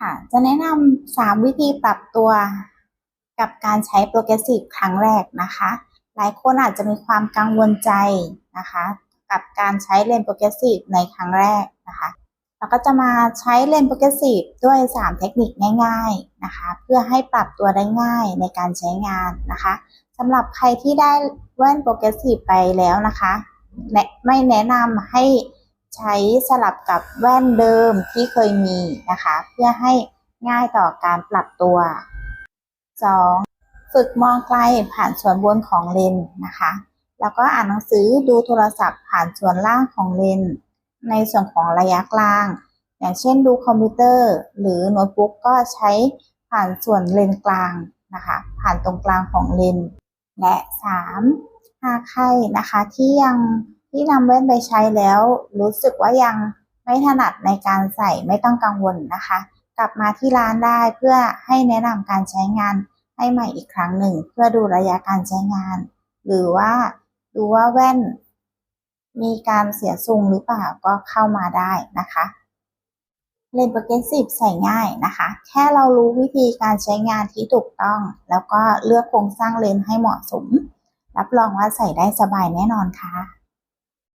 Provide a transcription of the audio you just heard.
ค่ะ จะแนะนำสามวิธีปรับตัวกับการใช้โปรเกรสซีฟครั้งแรกนะคะ หลายคนอาจจะมีความกังวลใจนะคะ กับการใช้เลนส์โปรเกรสซีฟในครั้งแรกนะคะเราก็จะมาใช้เลนส์โปรเกรสซีฟด้วย 3 เทคนิคง่าย ๆนะคะ เพื่อให้ปรับตัวได้ง่ายในการใช้งานนะคะสำหรับใครที่ได้แว่นโปรเกรสซีฟไปแล้วนะคะ ไม่แนะนำให้ ใช้สลับกับแว่นเดิมที่เคยมีนะคะ เพื่อให้ง่ายต่อการปรับตัว 2. ฝึกมองไกลผ่านส่วนบนของเลนนะคะ แล้วก็อ่านหนังสือดูโทรศัพท์ผ่านส่วนล่างของเลนในส่วนของระยะกลาง อย่างเช่นดูคอมพิวเตอร์ หรือโน้ตบุ๊กก็ใช้ผ่านส่วนเลนกลางนะคะ ผ่านตรงกลางของเลนและ 3. หากใครนะคะที่ยัง ที่นำแว่นไปใช้แล้ว รู้สึกว่ายังไม่ถนัดในการใส่ไม่ต้องกังวลนะคะ กลับมาที่ร้านได้เพื่อให้แนะนำการใช้งานให้ใหม่อีกครั้งหนึ่ง เพื่อดูระยะการใช้งาน หรือว่าดูว่าแว่น มีการเสียทรงหรือเปล่าก็เข้ามาได้นะคะเลนส์โปรเกรสซีฟใส่ง่ายนะคะ แค่เรารู้วิธีการใช้งานที่ถูกต้อง แล้วก็เลือกโครงสร้างเลนส์ให้เหมาะสม รับรองว่าใส่ได้สบายแน่นอนค่ะ